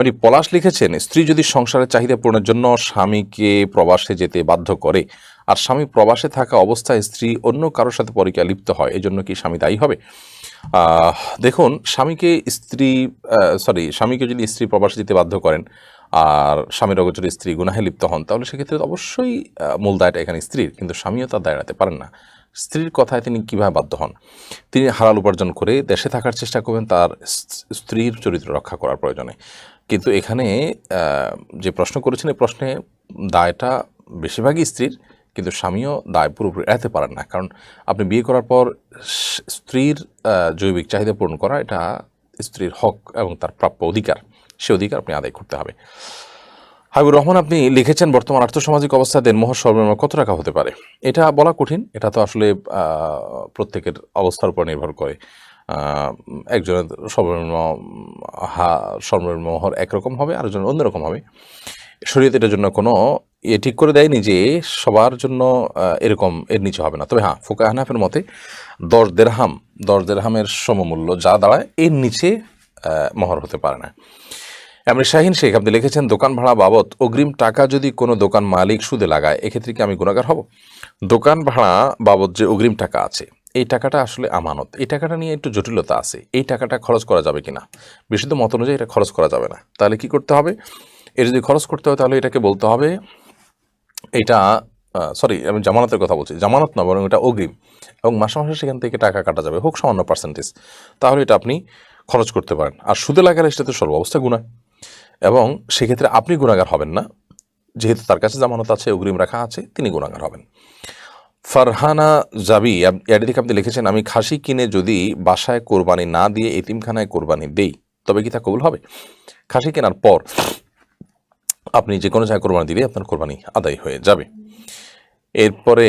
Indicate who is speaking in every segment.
Speaker 1: মানে পলাশ লিখেছেন, স্ত্রী যদি সংসারের চাহিদা পূরণের জন্য স্বামীকে প্রবাসে যেতে বাধ্য করে, আর স্বামী প্রবাসে থাকা অবস্থায় স্ত্রী অন্য কারোর সাথে পরিচয় লিপ্ত হয় এই জন্য কি স্বামী দায়ী হবে? দেখুন, স্বামীকে স্ত্রী সরি স্বামীকে যদি স্ত্রী প্রবাসে যেতে বাধ্য করেন, আর স্বামীর অগোচরে স্ত্রী গুনাহে লিপ্ত হন, তাহলে সেক্ষেত্রে অবশ্যই মূল দায়টা এখানে স্ত্রীর, কিন্তু স্বামীও তার দায় এড়াতে পারেন না। স্ত্রীর কথায় তিনি কীভাবে বাধ্য হন? তিনি হারাল উপার্জন করে দেশে থাকার চেষ্টা করবেন, তার স্ত্রীর চরিত্র রক্ষা করার প্রয়োজনে। কিন্তু এখানে যে প্রশ্ন করেছেন, এই প্রশ্নে দায়টা বেশিরভাগই স্ত্রীর, কিন্তু স্বামীও দায় পুরোপুরি এড়াতে পারেন না। কারণ আপনি বিয়ে করার পর স্ত্রীর জৈবিক চাহিদা পূরণ করা, এটা স্ত্রীর হক এবং তার প্রাপ্য অধিকার। সে অধিকার আপনি আদায় করতে হবে। হাবিবুর রহমান, আপনি লিখেছেন, বর্তমান আর্থসামাজিক অবস্থায় দেনমোহর সর্বনিম্ন কত টাকা হতে পারে? এটা বলা কঠিন, এটা তো আসলে প্রত্যেকের অবস্থার উপর নির্ভর করে। একজনের সর্বনিম্ন হা, সর্বনিম্ন মোহর একরকম হবে আরেকজনের অন্যরকম হবে। শরীয়ত এটার জন্য কোনো ইয়ে ঠিক করে দেয়নি যে সবার জন্য এরকম এর নিচে হবে না। তবে হ্যাঁ ফোকা হানাফের মতে দশ দেড়হাম, দশ দেড়হামের সমমূল্য যা দাঁড়ায় এর নিচে মোহর হতে পারে না। এমনি শাহিন শেখ, আপনি লিখেছেন, দোকান ভাড়া বাবদ অগ্রিম টাকা যদি কোনো দোকান মালিক সুদে লাগায়, এক্ষেত্রে কি আমি গুণাগার হব? দোকান ভাড়া বাবদ যে অগ্রিম টাকা আছে এই টাকাটা আসলে আমানত। এই টাকাটা নিয়ে একটু জটিলতা আছে। এই টাকাটা খরচ করা যাবে কিনা? বিশুদ্ধ মত অনুযায়ী এটা খরচ করা যাবে না। তাহলে কি করতে হবে? এটা যদি খরচ করতে হয় তাহলে এটাকে বলতে হবে এটা সরি আমি জামানতের কথা বলছি। জামানত না, বরং এটা অগ্রিম। এবং মাসে মাসে সেখান থেকে টাকা কাটা যাবে, হোক সামান্য পার্সেন্টেজ তাহলে এটা আপনি খরচ করতে পারেন। আর সুদে লাগালে সেটা তো সর্বাবস্থা গুণা এবং সেক্ষেত্রে আপনি গুণাগার হবেন না। যেহেতু তার কাছে জামানত আছে, অগ্রিম রাখা আছে, তিনি গুণাগার হবেন। ফারহানা জাবি এর দিকে আপনি লিখেছেন, আমি খাসি কিনে যদি বাসায় কোরবানি না দিয়ে এতিমখানায় কোরবানি দেই, তবে কি তা কবুল হবে? খাসি কেনার পর আপনি যে কোনো জায়গায় কোরবানি দিলে আপনার কোরবানি আদায় হয়ে যাবে। এরপরে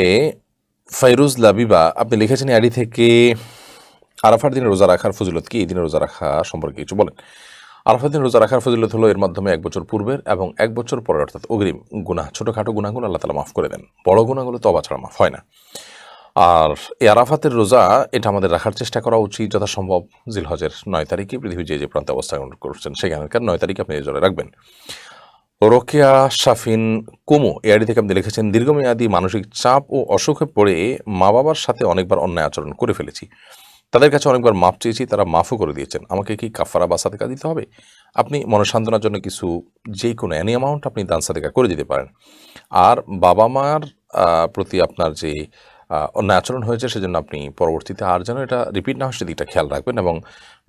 Speaker 1: ফাইরুজ লাবিবা, আপনি লিখেছেন আইডি থেকে আরাফার দিনে রোজা রাখার ফজিলত কি? এই দিনে রোজা রাখা সম্পর্কে কিছু বলেন। আরাফার দিন রোজা রাখার ফজিলত হলো এর মাধ্যমে এক বছর পূর্বের এবং এক বছর পরে অর্থাৎ অগ্রিম গুনাহ। ছোটোখাটো গুণাগুলো আল্লাহ তালা মাফ করে দেন। বড় গুণাগুলো তো অবা ছাড়া মাফ হয় না। আর এই আরাফাতের রোজা, এটা আমাদের রাখার চেষ্টা করা উচিত যথাসম্ভব। জিলহজের নয় তারিখে পৃথিবীর যে যে প্রান্তে অবস্থান করছেন সেখানকার নয় তারিখে আপনি জোরে রাখবেন। রোকেয়া, শাফিন, কুমু এআডি থেকে আপনি লিখেছেন, দীর্ঘমেয়াদী মানসিক চাপ ও অসুখে পড়ে মা বাবার সাথে অনেকবার অন্যায় আচরণ করে ফেলেছি। তাদের কাছে অনেকবার মাপ চেয়েছি তারা মাফও করে দিয়েছেন। আমাকে কি কাফারা বা সাদেকা দিতে হবে? আপনি মনসান্তনার জন্য কিছু যে কোনো অ্যানি অ্যামাউন্ট আপনি দান সাদেকা করে দিতে পারেন। আর বাবা মার প্রতি আপনার যে আহ, অন্যায় আচরণ হয়েছে সেজন্য আপনি পরবর্তীতে আর যেন এটা রিপিট না হয় সেদিকটা খেয়াল রাখবেন এবং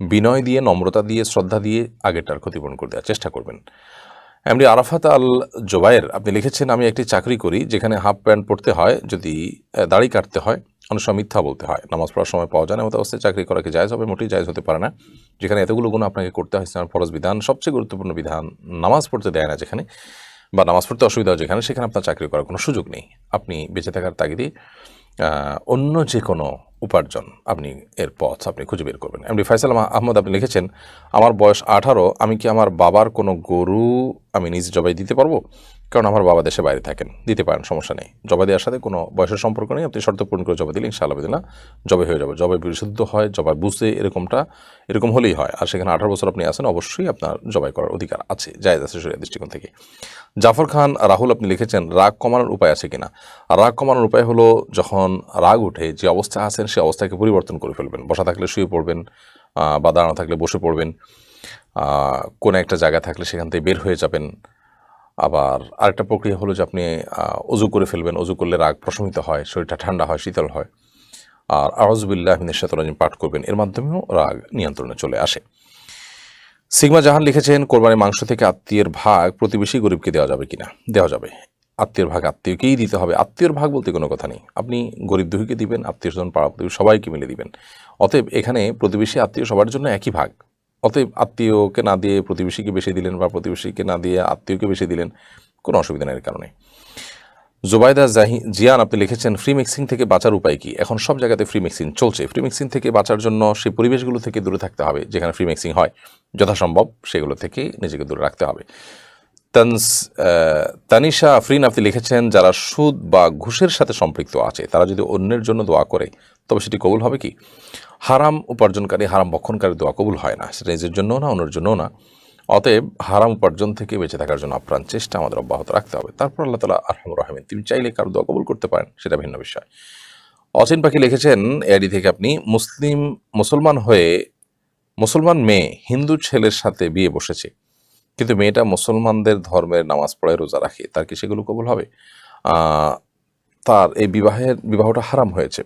Speaker 1: বিনয় দিয়ে নম্রতা দিয়ে শ্রদ্ধা দিয়ে আগেরটার ক্ষতিপূরণ করে দেওয়ার চেষ্টা করবেন। এমনি আরাফাত আল জোবায়ের আপনি লিখেছেন আমি একটি চাকরি করি যেখানে হাফ প্যান্ট পরতে হয় যদি দাড়ি কাটতে হয়। অনেক সময় মিথ্যা বলতে হয়। নামাজ পড়ার সময় পাওয়া যায় না মতো অবস্থায় চাকরি করাকে জায়জ হবে? মোটেই জায়জ হতে পারে না। যেখানে এতগুলো গুণ আপনাকে করতে হয় ইসলামের ফরজ বিধান, সবচেয়ে গুরুত্বপূর্ণ বিধান নামাজ পড়তে দেয় না যেখানে, বা নামাজ পড়তে অসুবিধা যেখানে, সেখানে আপনার চাকরি করার কোনো সুযোগ নেই। আপনি বেঁচে থাকার তাগিদে অন্য যে কোনো উপার্জন আপনি এর পথ আপনি খুঁজে বের করবেন। এমনি ফাইসাল আহ- আহমদ, আপনি লিখেছেন, আমার বয়স আঠারো, আমি কি আমার বাবার কোনো গরু আমি নিজে জবাই দিতে পারব? কারণ আমার বাবা দেশে বাইরে থাকেন। দিতে পারেন, সমস্যা নেই। জবাই দেওয়ার সাথে কোনো বয়সের সম্পর্ক নেই। আপনি শর্ত পূরণ করে জবাই দিলে ইনশাআল্লাহ না জবাই হয়ে যাবে। জবাই বিশুদ্ধ হয়, জবাই বুঝতে এরকমটা, এরকম হলেই হয়। আর সেখানে আঠারো বছর আপনি আছেন, অবশ্যই আপনার জবাই করার অধিকার আছে। জায়জ আছে শরীর দৃষ্টিকোণ থেকে। জাফর খান, রাহুল, আপনি লিখেছেন, রাগ কমানোর উপায় আছে কিনা? রাগ কমানোর উপায় হলো যখন রাগ উঠে যে অবস্থা আছেন সেই অবস্থাকে পরিবর্তন করে ফেলবেন। বসা থাকলে শুয়ে পড়বেন বা দাঁড়ানো থাকলে বসে পড়বেন কোনো একটা জায়গা থাকলে সেখান থেকে বের হয়ে যাবেন। আবার আরেকটা প্রক্রিয়া হলো যে আপনি অজু করে ফেলবেন। অজু করলে রাগ প্রশমিত হয়, শরীরটা ঠান্ডা হয়, শীতল হয়। আর আওয়াজবিল্লাহ মিনেশাতরাজিম পাঠ করবেন। এর মাধ্যমেও রাগ নিয়ন্ত্রণে চলে আসে। সিগমা জাহান লিখেছেন, কোরবানির মাংস থেকে আত্মীয়ের ভাগ প্রতিবেশী গরিবকে দেওয়া যাবে কিনা? দেওয়া যাবে। আত্মীয়ের ভাগ আত্মীয়কেই দিতে হবে। আত্মীয়র ভাগ বলতে কোনো কথা নেই। আপনি গরিব দুহিকে দিবেন আত্মীয় স্বজন পাড়া প্রতিবেশী, সবাইকে মিলে দিবেন। অতএব এখানে প্রতিবেশী, আত্মীয় সবার জন্য একই ভাগ। অতএব আত্মীয়কে না দিয়ে প্রতিবেশীকে বেশি দিলেন বা প্রতিবেশীকে না দিয়ে আত্মীয়কে বেশি দিলেন, কোনো অসুবিধা নেই কারণে। জোবাইদা জাহি জিয়ান, আপনি লিখেছেন, ফ্রি মিক্সিং থেকে বাঁচার উপায় কি? এখন সব জায়গাতে ফ্রি মিক্সিং চলছে। ফ্রি মিক্সিং থেকে বাঁচার জন্য সেই পরিবেশগুলো থেকে দূরে থাকতে হবে, যেখানে ফ্রি মিক্সিং হয়। যথাসম্ভব সেগুলো থেকে নিজেকে দূরে রাখতে হবে। তানস তানিশা আফরিন আপনি লিখেছেন, যারা সুদ বা ঘুষের সাথে সম্পৃক্ত আছে, তারা যদি অন্যের জন্য দোয়া করে, তবে সেটি কবুল হবে কি? হারাম উপার্জনকারী, হারাম বক্ষণকারী দোয়া কবুল হয় না, সেটা নিজের জন্যও না, অন্যের জন্যও না। অতএব হারাম উপার্জন থেকে বেঁচে থাকার জন্য আপ্রাণ চেষ্টা আমাদের অব্যাহত রাখতে হবে। তারপর আল্লাহ তালা আরহামুর রাহমিন, তিনি চাইলে কারও দোয়া কবুল করতে পারেন, সেটা ভিন্ন বিষয়। অসিন পাখি লিখেছেন এআডি থেকে আপনি, মুসলিম, মুসলমান হয়ে, মুসলমান মেয়ে হিন্দু ছেলের সাথে বিয়ে বসেছে। কিন্তু মেয়েটা মুসলমানদের ধর্মের নামাজ পড়ে রোজা রাখে, তার কি সেগুলো কবুল হবে? তার এই বিবাহের বিবাহটা হারাম হয়েছে।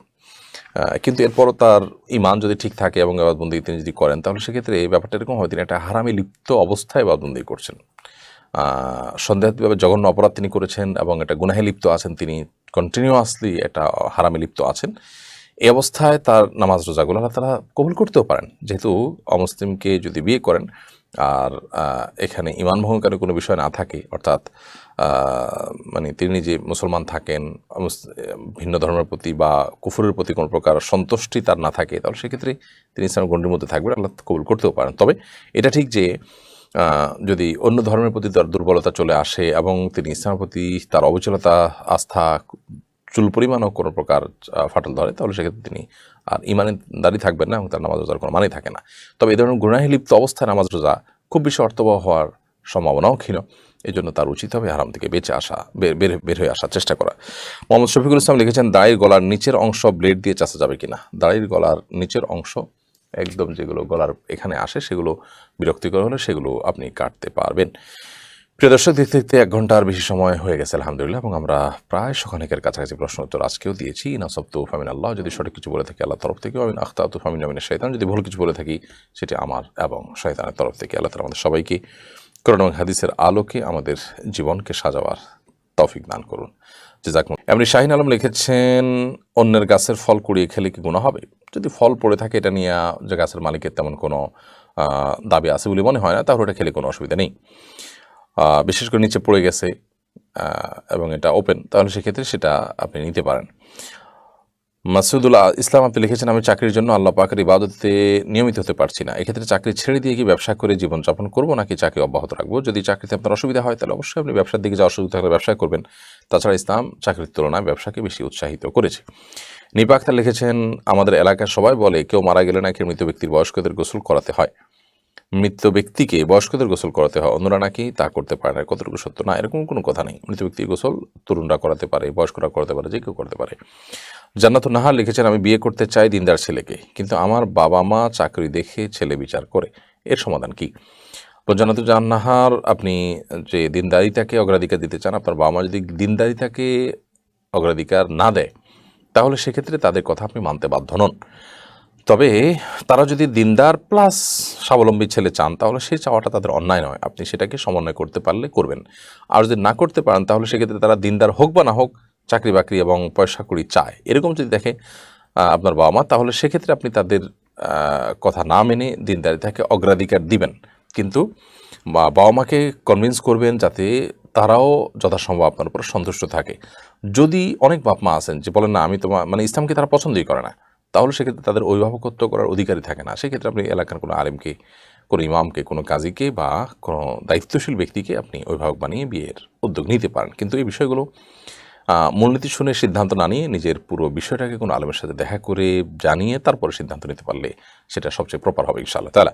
Speaker 1: কিন্তু এরপরও তার ইমান যদি ঠিক থাকে এবং এবাদবন্দি তিনি যদি করেন, তাহলে সেক্ষেত্রে এই ব্যাপারটা এরকম হয় তিনি একটা হারামে লিপ্ত অবস্থায় এবাদবন্দি করছেন। সন্দেহাতীভাবে জঘন্য অপরাধ তিনি করেছেন এবং এটা গুনাহে লিপ্ত আছেন তিনি কন্টিনিউয়াসলি এটা হারামে লিপ্ত আছেন। এই অবস্থায় তার নামাজ রোজাগুলো আল্লাহ তারা কবুল করতেও পারেন। যেহেতু অমুসলিমকে যদি বিয়ে করেন, আর এখানে ইমান ভঙ্গকারী কোনো বিষয় না থাকে, অর্থাৎ মানে তিনি যে মুসলমান থাকেন ভিন্ন ধর্মের প্রতি বা কুফুরের প্রতি কোনো প্রকার সন্তুষ্টি তার না থাকে, তাহলে সেক্ষেত্রে তিনি ইসলাম গণ্ডির মধ্যে থাকবেন, আল্লাহ কবুল করতেও পারেন। তবে এটা ঠিক যে যদি অন্য ধর্মের প্রতি তার দুর্বলতা চলে আসে এবং তিনি ইসলামের প্রতি তার অবিচলতা আস্থা চুল পরিমাণও কোনো প্রকার ফাটল ধরে, তাহলে সেক্ষেত্রে তিনি আর ইমানে দাঁড়িয়ে থাকবেন না এবং তার নামাজ রোজার কোনো মানেই থাকে না। তবে এই ধরনের গুণাহি লিপ্ত অবস্থায় নামাজ রোজা খুব বেশি অর্থবহ হওয়ার সম্ভাবনাও ক্ষীণ। এই জন্য তার উচিত হবে হারাম থেকে বেঁচে আসা, বের বের বের হয়ে আসার চেষ্টা করা। মোহাম্মদ শফিকুল ইসলাম লিখেছেন দাড়ির গলার নিচের অংশ ব্লেড দিয়ে চাষা যাবে কিনা? দাড়ির গলার নিচের অংশ, একদম যেগুলো গলার এখানে আসে, সেগুলো বিরক্তিকর হলে সেগুলো আপনি কাটতে পারবেন। প্রিয় দর্শক, দেখতে দেখতে এক ঘণ্টার বেশি সময় হয়ে গেছে, আলহামদুলিল্লাহ, এবং আমরা প্রায় সখানেকের কাছাকাছি প্রশ্ন উত্তর আজকেও দিয়েছি। নাসব তো ফামিন আল্লাহ যদি সঠিক কিছু বলে থাকি আল্লাহ তরফ থেকে আমি আখতা তো ফামিন আমিনের শৈতান যদি ভুল কিছু বলে থাকি, সেটি আমার এবং শয়তানের তরফ থেকে। আল্লাহ তালা আমাদের সবাইকে করোনা এবং হাদিসের আলোকে আমাদের জীবনকে সাজাবার তৌফিক দান করুন। জাজাক এমনি শাহিন আলম লিখেছেন, অন্যের গাছের ফল কুড়িয়ে খেলে কি গুণা হবে? যদি ফল পড়ে থাকে, এটা নিয়ে যে গাছের মালিকের তেমন কোনো দাবি আছে বলে মনে হয় না, তাহলে এটা খেলে কোনো অসুবিধা নেই। বিশেষ করে নিচে পড়ে গেছে এবং এটা ওপেন তাহলে সেক্ষেত্রে সেটা আপনি নিতে পারেন। মাসুদুল্লাহ ইসলাম আপনি লিখেছেন, আমি চাকরির জন্য আল্লাহ পাকের ইবাদতে নিয়মিত হতে পারছি না। এক্ষেত্রে চাকরি ছেড়ে দিয়ে কি ব্যবসা করে জীবনযাপন করব, নাকি চাকরি অব্যাহত রাখব? যদি চাকরিতে আপনার অসুবিধা হয়, তাহলে অবশ্যই আপনি ব্যবসার দিকে যাওয়ার সুযোগ থাকলে ব্যবসা করবেন। তাছাড়া ইসলাম চাকরির তুলনায় ব্যবসাকে বেশি উৎসাহিত করেছে। নিপা আক্তার লিখেছেন, আমাদের এলাকার সবাই বলে, কেউ মারা গেলে নাকি মৃত ব্যক্তির বয়স্কদের গোসল করাতে হয়। মৃত ব্যক্তিকে বয়স্কদের গোসল করাতে হয়। অন্যরা নাকি তা করতে পারে না। কতটুকু সত্য? না, এরকম কোনো কথা নেই। মৃত ব্যক্তির গোসল তরুণরা করাতে পারে, বয়স্করা করাতে পারে, যে কেউ করতে পারে। জান্নাতুন নাহার লিখেছেন, আমি বিয়ে করতে চাই দিনদার ছেলেকে, কিন্তু আমার বাবা মা চাকরি দেখে ছেলে বিচার করে। এর সমাধান কি? তো জান্নাহার আপনি যে দিনদারিতাকে অগ্রাধিকার দিতে চান, আপনার বাবা মা যদি দিনদারিতাকে অগ্রাধিকার না দেয়, তাহলে সেক্ষেত্রে তাদের কথা আপনি মানতে বাধ্য নন। তবে তারা যদি দিনদার প্লাস স্বাবলম্বী ছেলে চান, তাহলে সেই চাওয়াটা তাদের অন্যায় নয়। আপনি সেটাকে সমন্বয় করতে পারলে করবেন। আর যদি না করতে পারেন, তাহলে সেক্ষেত্রে তারা দিনদার হোক বা না হোক চাকরি বাকরি এবং পয়সা কড়ি চায়। এরকম যদি দেখে আপনার বাবা মা তাহলে সেক্ষেত্রে আপনি তাদের কথা না মেনে দিনদারিতাকে অগ্রাধিকার দিবেন। কিন্তু বাবা মাকে কনভিন্স করবেন যাতে তারাও যথাসম্ভব আপনার উপর সন্তুষ্ট থাকে। যদি অনেক বাপ মা আছেন যে বলেন, না, আমি তোমার মানে ইসলামকে তারা পছন্দই করে না। তাহলে সেক্ষেত্রে তাদের অভিভাবকত্ব করার অধিকারী থাকে না। সেক্ষেত্রে আপনি এলাকার কোনো আলেমকে, কোনো ইমামকে, কোনো কাজীকে বা কোনো দায়িত্বশীল ব্যক্তিকে আপনি অভিভাবক বানিয়ে বিয়ের উদ্যোগ নিতে পারেন। কিন্তু এই বিষয়গুলো মূলনীতি শুনে সিদ্ধান্ত না নিয়ে নিজের পুরো বিষয়টাকে কোনো আলমের সাথে দেখা করে জানিয়ে তারপরে সিদ্ধান্ত নিতে পারলে সেটা সবচেয়ে প্রপার হবে ইনশাআল্লাহ। তালা